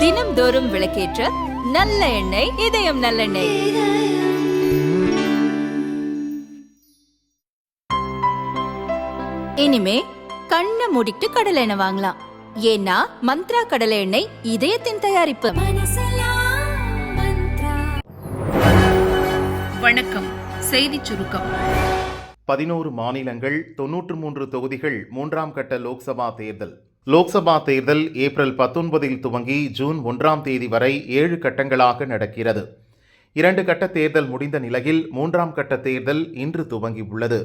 தினம்தோறும் விளக்கேற்ற நல்ல எண்ணெய் இதயம் நல்லெண்ணெய். இனிமே கண்ணை மூடிட்டு கடலை எண்ணெய் வாங்கலாம். ஏன்னா மந்த்ரா கடலை எண்ணெய் இதயத்தின் தயாரிப்பு. வணக்கம். செய்திச் சுருக்கம். பதினோரு மாநிலங்கள் தொன்னூற்று மூன்று தொகுதிகள் மூன்றாம் கட்ட லோக்சபா தேர்தல். லோக்சபா தேர்தல் ஏப்ரல் பத்தொன்பதில் துவங்கி ஜூன் ஒன்றாம் தேதி வரை ஏழு கட்டங்களாக நடக்கிறது. இரண்டு கட்ட தேர்தல் முடிந்த நிலையில் மூன்றாம் கட்ட தேர்தல் இன்று துவங்கியுள்ளது.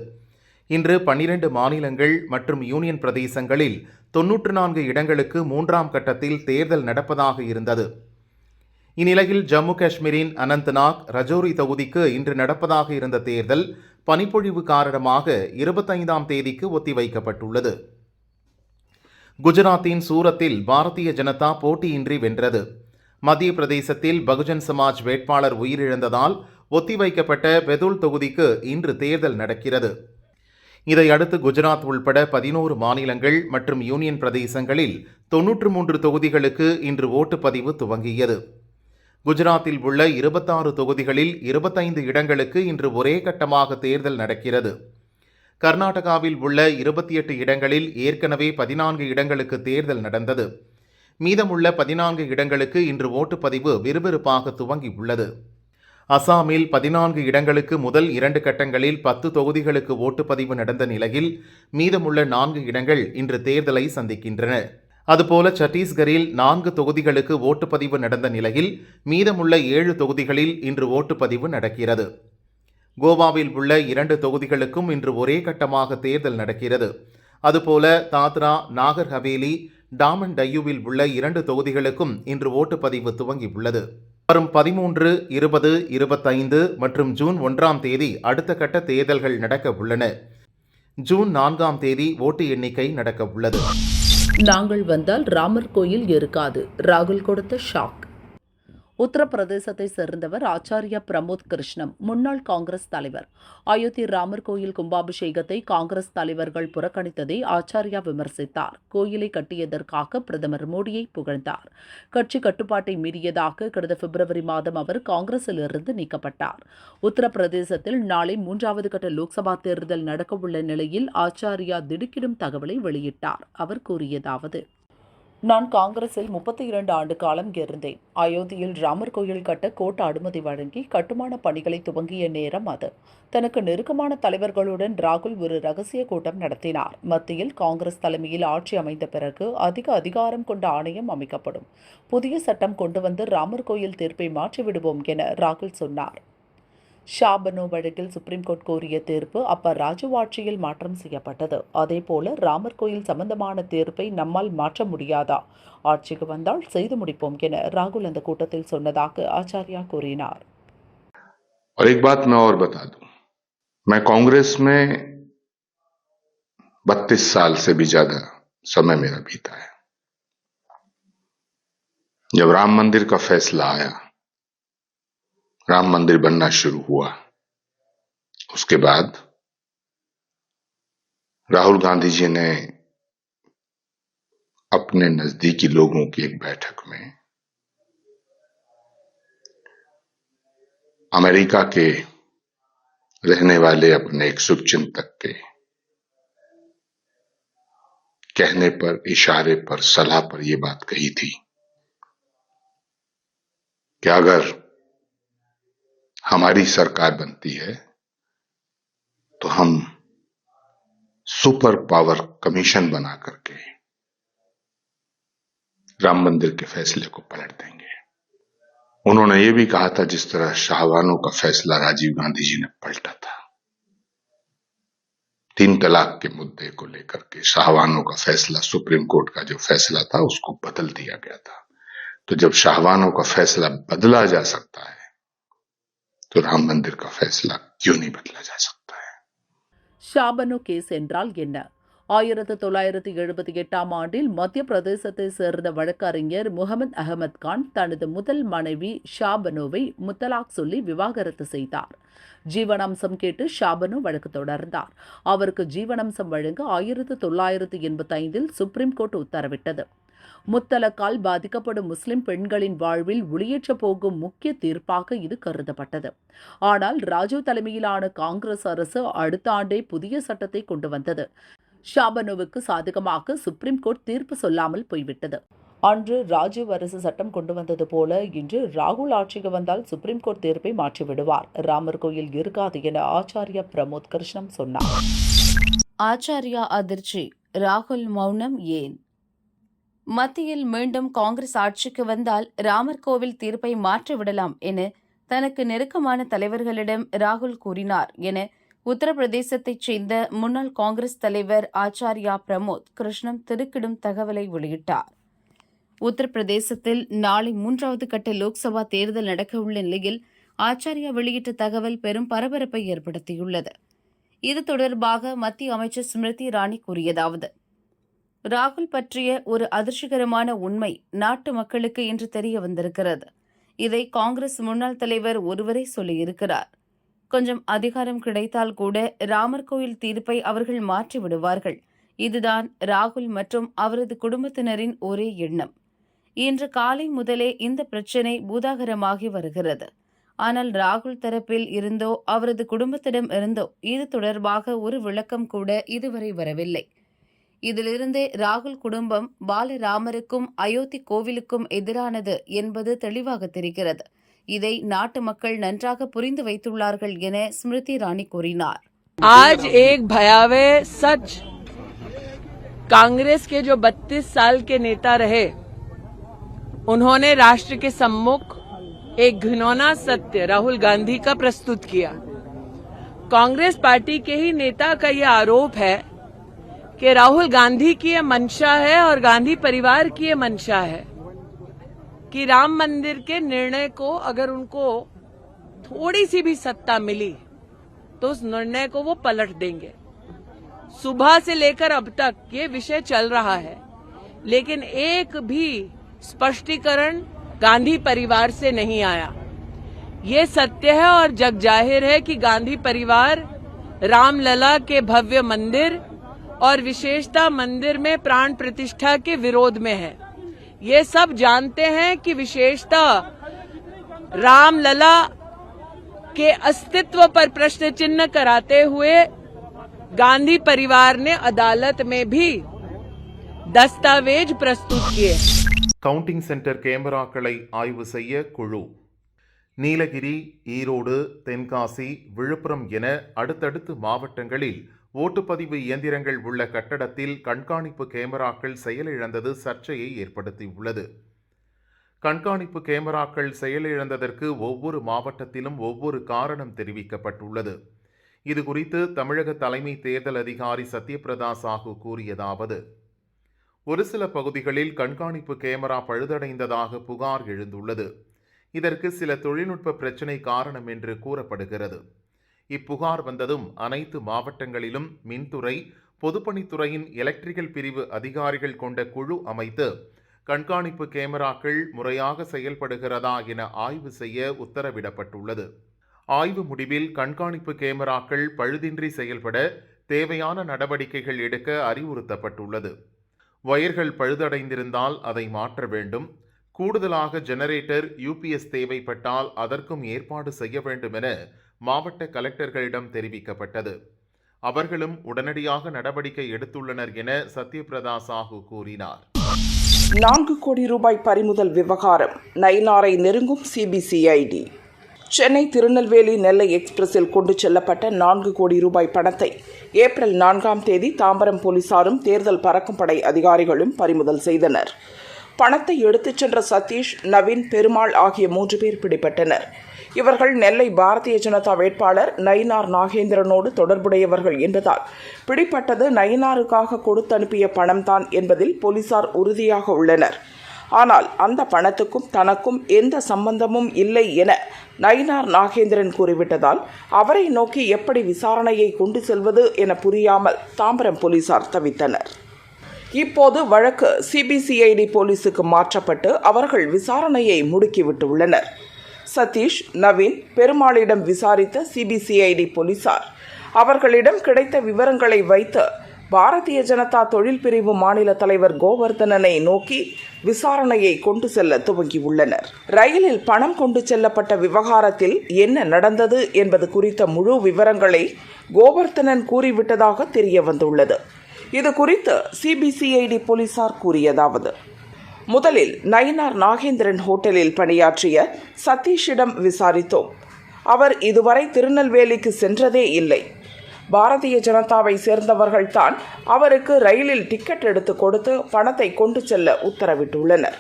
இன்று பன்னிரண்டு மாநிலங்கள் மற்றும் யூனியன் பிரதேசங்களில் தொன்னூற்று நான்கு இடங்களுக்கு மூன்றாம் கட்டத்தில் தேர்தல் நடப்பதாக இருந்தது. இந்நிலையில் ஜம்மு காஷ்மீரின் அனந்த்நாக் ரஜோரி தொகுதிக்கு இன்று நடப்பதாக இருந்த தேர்தல் பனிப்பொழிவு காரணமாக இருபத்தைந்தாம் தேதிக்கு ஒத்திவைக்கப்பட்டுள்ளது. குஜராத்தின் சூரத்தில் பாரதிய ஜனதா போட்டியின்றி வென்றது. மத்திய பிரதேசத்தில் பகுஜன் சமாஜ் வேட்பாளர் உயிரிழந்ததால் ஒத்திவைக்கப்பட்ட பெதுல் தொகுதிக்கு இன்று தேர்தல் நடக்கிறது. இதையடுத்து குஜராத் உள்பட பதினோரு மாநிலங்கள் மற்றும் யூனியன் பிரதேசங்களில் தொன்னூற்று மூன்று தொகுதிகளுக்கு இன்று ஓட்டுப்பதிவு துவங்கியது. குஜராத்தில் உள்ள இருபத்தாறு தொகுதிகளில் இருபத்தைந்து இடங்களுக்கு இன்று ஒரே கட்டமாக தேர்தல் நடக்கிறது. கர்நாடகாவில் உள்ள இருபத்தி எட்டு இடங்களில் ஏற்கனவே பதினான்கு இடங்களுக்கு தேர்தல் நடந்தது. மீதமுள்ள பதினான்கு இடங்களுக்கு இன்று ஓட்டுப்பதிவு விறுவிறுப்பாக துவங்கி உள்ளது அசாமில் பதினான்கு இடங்களுக்கு முதல் இரண்டு கட்டங்களில் பத்து தொகுதிகளுக்கு ஓட்டுப்பதிவு நடந்த நிலையில் மீதமுள்ள நான்கு இடங்கள் இன்று தேர்தலை சந்திக்கின்றன. அதுபோல சத்தீஸ்கரில் நான்கு தொகுதிகளுக்கு ஓட்டுப்பதிவு நடந்த நிலையில் மீதமுள்ள ஏழு தொகுதிகளில் இன்று ஓட்டுப்பதிவு நடக்கிறது. கோவாவில் உள்ள இரண்டு தொகுதிகளுக்கும் இன்று ஒரே கட்டமாக தேர்தல் நடக்கிறது. அதுபோல தாத்ரா நாகர் ஹவேலி டாமன் டையூவில் உள்ள இரண்டு தொகுதிகளுக்கும் இன்று ஓட்டுப்பதிவு துவங்கியுள்ளது வரும் பதிமூன்று இருபது இருபத்தைந்து மற்றும் ஜூன் ஒன்றாம் தேதி அடுத்த கட்ட தேர்தல்கள் நடக்க உள்ளன. ஜூன் நான்காம் தேதி ஓட்டு எண்ணிக்கை நடக்க உள்ளது. நாங்கள் வந்தால் ராமர் கோயில் இருக்காது ராகுல் கொடுத்த ஷாக். உத்தரப்பிரதேசத்தை சேர்ந்தவர் ஆச்சாரியா பிரமோத் கிருஷ்ணம் முன்னாள் காங்கிரஸ் தலைவர். அயோத்தி ராமர் கோயில் கும்பாபிஷேகத்தை காங்கிரஸ் தலைவர்கள் புறக்கணித்ததை ஆச்சாரியா விமர்சித்தார். கோயிலை கட்டியதற்காக பிரதமர் மோடியை புகழ்ந்தார். கட்சி கட்டுப்பாட்டை மீறியதாக கடந்த பிப்ரவரி மாதம் அவர் காங்கிரசிலிருந்து நீக்கப்பட்டார். உத்தரப்பிரதேசத்தில் நாளை மூன்றாவது கட்ட லோக்சபா தேர்தல் நடக்கவுள்ள நிலையில் ஆச்சாரியா திடுக்கிடும் தகவலை வெளியிட்டார். அவர் கூறியதாவது நான் காங்கிரஸில் முப்பத்தி இரண்டு ஆண்டு காலம் இருந்தேன். அயோத்தியில் ராமர் கோயில் கட்ட கோட்ட அனுமதி வழங்கி கட்டுமான பணிகளை துவங்கிய நேரம் அது. தனக்கு நெருக்கமான தலைவர்களுடன் ராகுல் ஒரு ரகசிய கூட்டம் நடத்தினார். மத்தியில் காங்கிரஸ் தலைமையில் ஆட்சி அமைந்த பிறகு அதிக அதிகாரம் கொண்ட ஆணையம் அமைக்கப்படும். புதிய சட்டம் கொண்டு வந்து ராமர் கோயில் தீர்ப்பை மாற்றிவிடுவோம் என ராகுல் சொன்னார். ஷாபனோ வழக்கில் சுப்ரீம் கோர்ட் கோரிய தீர்ப்பு அப்ப ராஜு ஆட்சியில் மாற்றம் செய்யப்பட்டது அதேபோல ராமர் கோயில் சம்பந்தமான தீர்ப்பை நம்மால் மாற்ற முடியாதா ஆட்சிக்கு வந்தால் செய்து முடிப்போம் என ராகுல் அந்த கூட்டத்தில் சொன்னதாக ஆச்சாரியா கூறினார் और एक बात मैं और बता दूं मैं कांग्रेस में बत्तीस साल से भी ज्यादा समय मेरा बीता है जब राम मंदिर का फैसला आया राम मंदिर बनना शुरू हुआ। उसके बाद राहुल गांधी जी ने अपने नजदीकी लोगों की एक बैठक में अमेरिका के रहने वाले अपने एक शुभचिंतक के कहने पर, इशारे पर, सलाह पर यह बात कही थी कि अगर हमारी सरकार बनती है तो हम सुपर पावर कमीशन बना करके राम मंदिर के फैसले को पलट देंगे। उन्होंने ये भी कहा था, जिस तरह शाहवानों का फैसला राजीव गांधी जी ने पलटा था, तीन तलाक के मुद्दे को लेकर के शाहवानों का फैसला, सुप्रीम कोर्ट का जो फैसला था, उसको बदल दिया गया था। तो जब शाहवानों का फैसला बदला जा सकता है तो राम मंदिर का फैसला क्यों नहीं बदला जा सकता है ஷாபனு கேஸ் என்றால் என்ன ஆயிரத்து தொள்ளாயிரத்து எழுபத்தி எட்டாம் ஆண்டில் மத்திய பிரதேசத்தை சேர்ந்த வழக்கறிஞர் முகமது அகமது கான் தனது முதல் மனைவி ஷாபனுவை முத்தலாக் சொல்லி விவாகரத்து செய்தார் ஜீவனாம்சம் கேட்டு ஷாபனு வழக்கு தொடர்ந்தார் அவருக்கு ஜீவனாம்சம் வழங்க ஆயிரத்து தொள்ளாயிரத்து எண்பத்தைந்தில் சுப்ரீம் கோர்ட் உத்தரவிட்டது முத்தலக்கால் பாதிக்கப்படும் முஸ்லிம் பெண்களின் வாழ்வில் ஒளியேற்றப் போகும் முக்கிய தீர்ப்பாக இது கருதப்பட்டது. ஆனால் ராஜீவ் தலைமையிலான காங்கிரஸ் அரசு அடுத்த ஆண்டே புதிய சட்டத்தை கொண்டு வந்தது. ஷாபனுவுக்கு சாதகமாக சுப்ரீம் கோர்ட் தீர்ப்பு சொல்லாமல் போய்விட்டது. அன்று ராஜீவ் அரசு சட்டம் கொண்டு வந்தது போல இன்று ராகுல் ஆட்சிக்கு வந்தால் சுப்ரீம் கோர்ட் தீர்ப்பை மாற்றிவிடுவார் ராமர் கோயில் இருக்காது என ஆச்சாரியா பிரமோத் கிருஷ்ணம் சொன்னார். ஆச்சாரியா அதிர்ச்சி ராகுல் மௌனம் ஏன்? மத்தியில் மீண்டும் காங்கிரஸ் ஆட்சிக்கு வந்தால் ராமர் கோவில் தீர்ப்பை மாற்றிவிடலாம் என தனக்கு நெருக்கமான தலைவர்களிடம் ராகுல் கூறினார் என உத்தரப்பிரதேசத்தைச் சேர்ந்த முன்னாள் காங்கிரஸ் தலைவர் ஆச்சாரியா பிரமோத் கிருஷ்ணம் திடுக்கிடும் தகவலை வெளியிட்டார். உத்தரப்பிரதேசத்தில் நாளை மூன்றாவது கட்ட லோக்சபா தேர்தல் நடக்கவுள்ள நிலையில் ஆச்சாரியா வெளியிட்ட தகவல் பெரும் பரபரப்பை ஏற்படுத்தியுள்ளது. இது தொடர்பாக மத்திய அமைச்சர் ஸ்மிருதி இரானி கூறியதாவது ராகுல் பற்றிய ஒரு அதிர்ச்சிகரமான உண்மை நாட்டு மக்களுக்கு இன்று தெரிய வந்திருக்கிறது. இதை காங்கிரஸ் முன்னாள் தலைவர் ஒருவரே சொல்லியிருக்கிறார். கொஞ்சம் அதிகாரம் கிடைத்தால் கூட ராமர் கோயில் தீர்ப்பை அவர்கள் மாற்றி விடுவார்கள். இதுதான் ராகுல் மற்றும் அவரது குடும்பத்தினரின் ஒரே எண்ணம். இன்று காலை முதலே இந்த பிரச்சினை பூதாகரமாகி வருகிறது. ஆனால் ராகுல் தரப்பில் இருந்தோ அவரது குடும்பத்திடம் இருந்தோ இது தொடர்பாக ஒரு விளக்கம் கூட இதுவரை வரவில்லை. இதிலிருந்தே ராகுல் குடும்பம் பாலராமருக்கும் அயோத்தி கோவிலுக்கும் எதிரானது என்பது தெளிவாக தெரிகிறது இதை நாட்டு மக்கள் நன்றாக புரிந்து வைத்துள்ளார்கள் என ஸ்மிருதி இரானி கூறினார் आज एक भयावह सच कांग्रेस के जो 32 साल के नेता रहे उन्होंने राष्ट्र के सम्मुख एक घिनौना सत्य राहुल गांधी का प्रस्तुत किया कांग्रेस पार्टी के ही नेता का ये आरोप है कि राहुल गांधी की ये मंशा है और गांधी परिवार की ये मंशा है कि राम मंदिर के निर्णय को अगर उनको थोड़ी सी भी सत्ता मिली तो उस निर्णय को वो पलट देंगे। सुबह से लेकर अब तक ये विषय चल रहा है। लेकिन एक भी स्पष्टीकरण गांधी परिवार से नहीं आया। ये सत्य है और जग ज़ाहिर है कि गांधी परिवार रामलला के भव्य मंदिर और विशेषता मंदिर में प्राण प्रतिष्ठा के विरोध में है ये सब जानते हैं कि विशेषता रामलला के अस्तित्व पर प्रश्न चिन्ह कराते हुए गांधी परिवार ने अदालत में भी दस्तावेज प्रस्तुत किए கவுண்டிங் சென்டர் கேமராக்களை ஆய்வு செய்ய குழு நீலகிரி ஈரோடு தென்காசி விழுப்புரம் என அடுத்தடுத்து மாவட்டங்களில் ஓட்டுப்பதிவு இயந்திரங்கள் உள்ள கட்டடத்தில் கண்காணிப்பு கேமராக்கள் செயலிழந்தது சர்ச்சையை ஏற்படுத்தியுள்ளது. கண்காணிப்பு கேமராக்கள் செயலிழந்ததற்கு ஒவ்வொரு மாவட்டத்திலும் ஒவ்வொரு காரணம் தெரிவிக்கப்பட்டுள்ளது. இதுகுறித்து தமிழக தலைமை தேர்தல் அதிகாரி சத்யபிரதா சாஹூ கூறியதாவது ஒரு சில பகுதிகளில் கண்காணிப்பு கேமரா பழுதடைந்ததாக புகார் எழுந்துள்ளது. இதற்கு சில தொழில்நுட்ப பிரச்சினை காரணம் என்று கூறப்படுகிறது. இப்புகார் வந்ததும் அனைத்து மாவட்டங்களிலும் மின்துறை பொதுப்பணித்துறையின் எலக்ட்ரிக்கல் பிரிவு அதிகாரிகள் கொண்ட குழு அமைத்து கண்காணிப்பு கேமராக்கள் முறையாக செயல்படுகிறதா என ஆய்வு செய்ய உத்தரவிடப்பட்டுள்ளது. ஆய்வு முடிவில் கண்காணிப்பு கேமராக்கள் பழுதின்றி செயல்பட தேவையான நடவடிக்கைகள் எடுக்க அறிவுறுத்தப்பட்டுள்ளது. வயர்கள் பழுதடைந்திருந்தால் அதை மாற்ற வேண்டும். கூடுதலாக ஜெனரேட்டர் யூபிஎஸ் தேவைப்பட்டால் அதற்கும் ஏற்பாடு செய்ய வேண்டும் என மாவட்ட கலெக்டர்களிடம் தெரிவிக்கப்பட்டது. அவர்களும் உடனடியாக நடவடிக்கை எடுத்துள்ளனர் என சத்யபிரதா சாஹூ கூறினார். நான்கு கோடி ரூபாய் பறிமுதல் விவகாரம். நயினாரை நெருங்கும் சிபிசிஐடி சென்னை திருநெல்வேலி நெல்லை எக்ஸ்பிரஸில் கொண்டு செல்லப்பட்ட நான்கு கோடி ரூபாய் பணத்தை ஏப்ரல் நான்காம் தேதி தாம்பரம் போலீசாரும் தேர்தல் பறக்கும் படை அதிகாரிகளும் பறிமுதல் செய்தனர். பணத்தை எடுத்துச் சென்ற சதீஷ் நவீன் பெருமாள் ஆகிய மூன்று பேர் பிடிபட்டனர். இவர்கள் நெல்லை பாரதிய ஜனதா வேட்பாளர் நயினார் நாகேந்திரனோடு தொடர்புடையவர்கள் என்பதால் பிடிப்பட்டது நயினாருக்காக கொடுத்தனுப்பிய பணம்தான் என்பதில் போலீசார் உறுதியாக உள்ளனர். ஆனால் அந்த பணத்துக்கும் தனக்கும் எந்த சம்பந்தமும் இல்லை என நயினார் நாகேந்திரன் கூறிவிட்டதால் அவரை நோக்கி எப்படி விசாரணையை கொண்டு செல்வது என புரியாமல் தாம்பரம் போலீசார் தவித்தனர். இப்போது வழக்கு சிபிசிஐடி போலீசுக்கு மாற்றப்பட்டு அவர்கள் விசாரணையை முடுக்கிவிட்டுள்ளனர் சதீஷ் நவீன் பெருமாளிடம் விசாரித்த சிபிசிஐடி போலீசார். அவர்களிடம் கிடைத்த விவரங்களை வைத்து பாரதிய ஜனதா தொழில் பிரிவு மாநில தலைவர் கோவர்தனனை நோக்கி விசாரணையை கொண்டு செல்ல துவங்கியுள்ளனர். ரயிலில் பணம் கொண்டு செல்லப்பட்ட விவகாரத்தில் என்ன நடந்தது என்பது குறித்த முழு விவரங்களை கோவர்தனன் கூறிவிட்டதாக தெரிய வந்துள்ளது இது குறித்து சிபிசிஐடி போலீசார் கூறியதாவது முதலில் நயினார் நாகேந்திரன் ஹோட்டலில் பணியாற்றிய சதீஷிடம் விசாரித்தோம். அவர் இதுவரை திருநெல்வேலிக்கு சென்றதே இல்லை. பாரதிய ஜனதாவை சேர்ந்தவர்கள்தான் அவருக்கு ரயிலில் டிக்கெட் எடுத்து கொடுத்து பணத்தை கொண்டு செல்ல உத்தரவிட்டுள்ளனர்.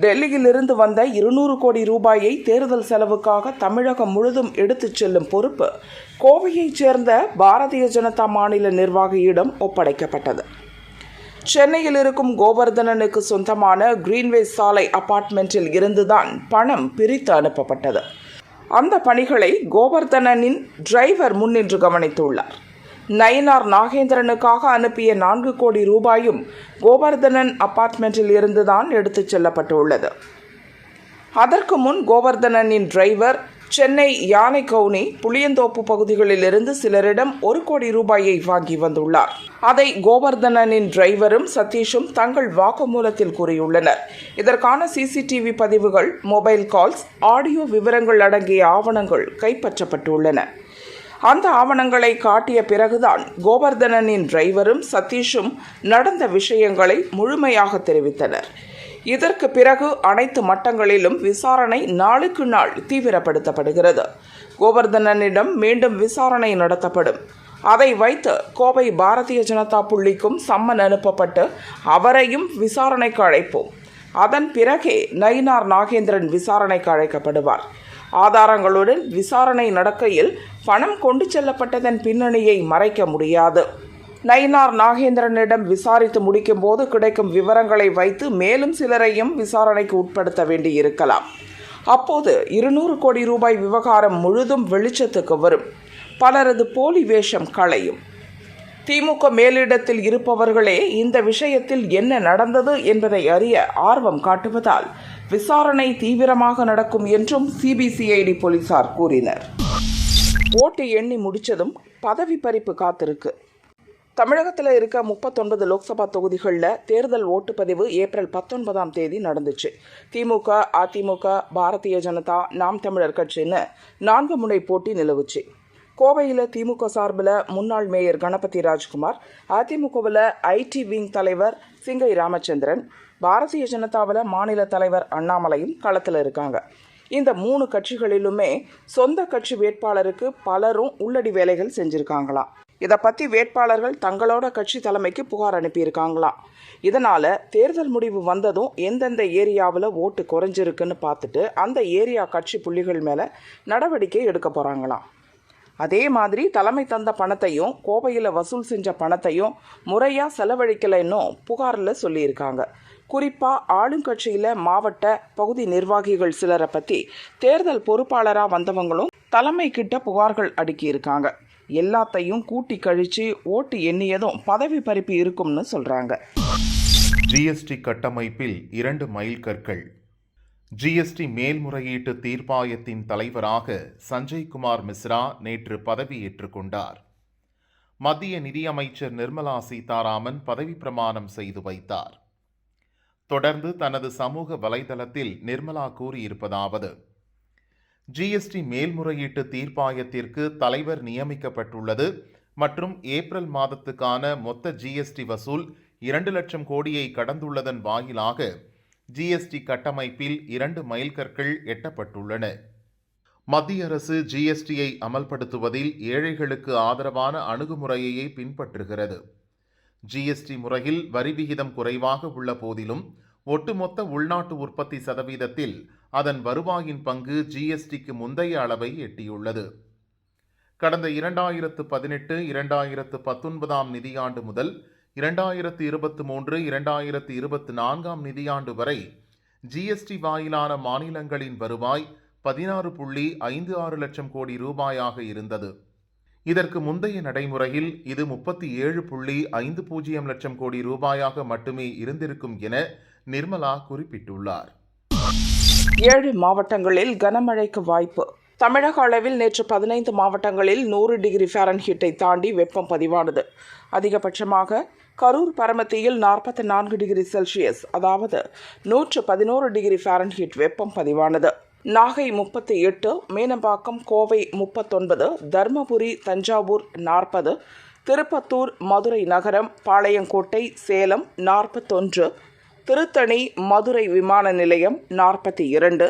டெல்லியிலிருந்து வந்த இருநூறு கோடி ரூபாயை தேர்தல் செலவுக்காக தமிழகம் முழுதும் எடுத்துச் செல்லும் பொறுப்பு கோவையைச் சேர்ந்த பாரதிய ஜனதா மாநில நிர்வாகியிடம் ஒப்படைக்கப்பட்டது. சென்னையில் இருக்கும் கோவர்தனனுக்கு சொந்தமான கிரீன்வே சாலை அபார்ட்மெண்ட்டில் இருந்துதான் பணம் பிரித்து அனுப்பப்பட்டது. அந்த பணிகளை கோவர்தனனின் டிரைவர் முன்னின்று கவனித்துள்ளார். நயினார் நாகேந்திரனுக்காக அனுப்பிய நான்கு கோடி ரூபாயும் கோவர்தனன் அபார்ட்மெண்ட்டில் இருந்துதான் எடுத்துச் செல்லப்பட்டுள்ளது. அதற்கு முன் கோவர்தனனின் டிரைவர் சென்னை யானை கவுனி புளியந்தோப்பு பகுதிகளிலிருந்து சிலரிடம் ஒரு கோடி ரூபாயை வாங்கி வந்துள்ளார். அதை கோவர்தனனின் டிரைவரும் சதீஷும் தங்கள் வாக்குமூலத்தில் கூறியுள்ளனர். இதற்கான சிசிடிவி பதிவுகள் மொபைல் கால்ஸ் ஆடியோ விவரங்கள் அடங்கிய ஆவணங்கள் கைப்பற்றப்பட்டுள்ளன. அந்த ஆவணங்களை காட்டிய பிறகுதான் கோவர்தனனின் டிரைவரும் சதீஷும் நடந்த விஷயங்களை முழுமையாக தெரிவித்தனர். இதற்கு பிறகு அனைத்து மட்டங்களிலும் விசாரணை நாளுக்கு நாள் தீவிரப்படுத்தப்படுகிறது. கோவர்தனனிடம் மீண்டும் விசாரணை நடத்தப்படும். அதை வைத்து கோவை பாரதிய ஜனதா புள்ளிக்கும் சம்மன் அனுப்பப்பட்டு அவரையும் விசாரணைக்கு அழைப்போம். அதன் பிறகே நயினார் நாகேந்திரன் விசாரணைக்கு அழைக்கப்படுவார். ஆதாரங்களுடன் விசாரணை நடக்கையில் பணம் கொண்டு செல்லப்பட்டதன் பின்னணியை மறைக்க முடியாது. நயினார் நாகேந்திரனிடம் விசாரித்து முடிக்கும் போது கிடைக்கும் விவரங்களை வைத்து மேலும் சிலரையும் விசாரணைக்கு உட்படுத்த வேண்டியிருக்கலாம். அப்போது இருநூறு கோடி ரூபாய் விவகாரம் முழுதும் வெளிச்சத்துக்கு வரும். பலரது போலி வேஷம் களையும். திமுக மேலிடத்தில் இருப்பவர்களே இந்த விஷயத்தில் என்ன நடந்தது என்பதை அறிய ஆர்வம் காட்டுவதால் விசாரணை தீவிரமாக நடக்கும் என்றும் சிபிசிஐடி போலீசார் கூறினர். ஓட்டு எண்ணி முடிச்சதும் பதவி பறிப்பு காத்திருக்கு. தமிழகத்தில் இருக்க முப்பத்தொன்பது லோக்சபா தொகுதிகளில் தேர்தல் ஓட்டுப்பதிவு ஏப்ரல் பத்தொன்பதாம் தேதி நடந்துச்சு. திமுக அதிமுக பாரதிய ஜனதா நாம் தமிழர் கட்சின்னு நான்கு முனை போட்டி நிலவுச்சு. கோவையில் திமுக சார்பில் முன்னாள் மேயர் கணபதி ராஜ்குமார் அதிமுகவில் ஐடி விங் தலைவர் சிங்கை ராமச்சந்திரன் பாரதிய ஜனதாவில் மாநில தலைவர் அண்ணாமலையும் களத்தில் இருக்காங்க. இந்த மூணு கட்சிகளிலுமே சொந்த கட்சி வேட்பாளருக்கு பலரும் உள்ளடி வேலைகள் செஞ்சுருக்காங்களாம். இதை பற்றி வேட்பாளர்கள் தங்களோட கட்சி தலைமைக்கு புகார் அனுப்பியிருக்காங்களாம் இதனால் தேர்தல் முடிவு வந்ததும் எந்தெந்த ஏரியாவில் ஓட்டு குறைஞ்சிருக்குன்னு பார்த்துட்டு அந்த ஏரியா கட்சி புள்ளிகள் மேலே நடவடிக்கை எடுக்க போகிறாங்களாம் அதே மாதிரி தலைமை தந்த பணத்தையும் கோவையில் வசூல் செஞ்ச பணத்தையும் முறையாக செலவழிக்கலைன்னும் புகாரில் சொல்லியிருக்காங்க. குறிப்பாக ஆளுங்கட்சியில் மாவட்ட பகுதி நிர்வாகிகள் சிலரை பற்றி தேர்தல் பொறுப்பாளராக வந்தவங்களும் தலைமை கிட்ட புகார்கள் அடுக்கியிருக்காங்க. எல்லாத்தையும் கூட்டி கழித்து ஓட்டு எண்ணியதும் பதவி பறிப்பு இருக்கும்னு சொல்கிறாங்க ஜிஎஸ்டி கட்டமைப்பில் இரண்டு மைல்கற்கள் ஜிஎஸ்டி மேல்முறையீட்டு தீர்ப்பாயத்தின் தலைவராக சஞ்சய் குமார் மிஸ்ரா நேற்று பதவியேற்றுக் கொண்டார். மத்திய நிதியமைச்சர் நிர்மலா சீதாராமன் பதவி பிரமாணம் செய்து வைத்தார். தொடர்ந்து தனது சமூக வலைதளத்தில் நிர்மலா கூறியிருப்பதாவது ஜிஎஸ்டி மேல்முறையீட்டு தீர்ப்பாயத்திற்கு தலைவர் நியமிக்கப்பட்டுள்ளது. மற்றும் ஏப்ரல் மாதத்துக்கான மொத்த ஜிஎஸ்டி வசூல் இரண்டு லட்சம் கோடியை கடந்துள்ளதன் வாயிலாக ஜிஎஸ்டி கட்டமைப்பில் இரண்டு மைல்கற்கள் எட்டப்பட்டுள்ளன. மத்திய அரசு ஜிஎஸ்டியை அமல்படுத்துவதில் ஏழைகளுக்கு ஆதரவான அணுகுமுறையையே பின்பற்றுகிறது. ஜிஎஸ்டி முறையில் வரி விகிதம் குறைவாக உள்ள போதிலும் ஒட்டுமொத்த உள்நாட்டு உற்பத்தி சதவீதத்தில் அதன் வருவாயின் பங்கு ஜிஎஸ்டிக்கு முந்தைய அளவை எட்டியுள்ளது. கடந்த இரண்டாயிரத்து பதினெட்டு இரண்டாயிரத்து பத்தொன்பதாம் நிதியாண்டு முதல் இரண்டாயிரத்து இருபத்தி மூன்று இரண்டாயிரத்து இருபத்தி நான்காம் நிதியாண்டு வரை ஜிஎஸ்டி வாயிலான மாநிலங்களின் வருவாய் பதினாறு புள்ளி ஐந்து ஆறு லட்சம் கோடி ரூபாயாக இருந்தது. இதற்கு முந்தைய நடைமுறையில் இது முப்பத்தி ஏழு புள்ளி ஐந்து பூஜ்ஜியம் லட்சம் கோடி ரூபாயாக மட்டுமே இருந்திருக்கும் என நிர்மலா குறிப்பிட்டுள்ளார். ஏழு மாவட்டங்களில் கனமழைக்கு வாய்ப்பு. தமிழக அளவில் நேற்று பதினைந்து மாவட்டங்களில் நூறு டிகிரி ஃபாரன்ஹீட்டை தாண்டி வெப்பம் பதிவானது. அதிகபட்சமாக கரூர் பரமத்தியில் நாற்பத்தி நான்கு டிகிரி செல்சியஸ் அதாவது நூற்று பதினோரு டிகிரி ஃபாரன்ஹீட் வெப்பம் பதிவானது. நாகை முப்பத்தி எட்டு மீனம்பாக்கம் கோவை முப்பத்தொன்பது தர்மபுரி தஞ்சாவூர் நாற்பது திருப்பத்தூர் மதுரை நகரம் பாளையங்கோட்டை சேலம் நாற்பத்தொன்று திருத்தணி மதுரை விமான நிலையம் நாற்பத்தி இரண்டு.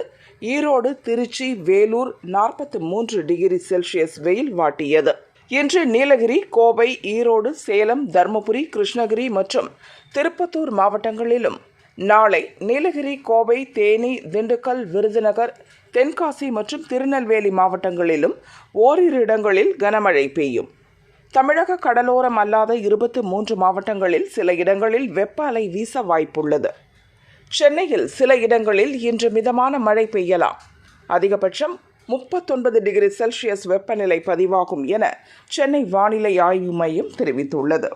ஈரோடு திருச்சி வேலூர் நாற்பத்தி மூன்று டிகிரி செல்சியஸ் வெயில் வாட்டியது. இன்று நீலகிரி கோவை ஈரோடு சேலம் தருமபுரி கிருஷ்ணகிரி மற்றும் திருப்பத்தூர் மாவட்டங்களிலும். நாளை நீலகிரி கோவை தேனி திண்டுக்கல் விருதுநகர் தென்காசி மற்றும் திருநெல்வேலி மாவட்டங்களிலும் ஓரிரு இடங்களில் கனமழை பெய்யும். தமிழக கடலோரம் அல்லாத இருபத்தி மூன்று மாவட்டங்களில் சில இடங்களில் வெப்ப அலை வீச வாய்ப்புள்ளது. சென்னையில் சில இடங்களில் இன்று மிதமான மழை பெய்யலாம். அதிகபட்சம் முப்பத்தொன்பது டிகிரி செல்சியஸ் வெப்பநிலை பதிவாகும் என சென்னை வானிலை ஆய்வு மையம் தெரிவித்துள்ளது.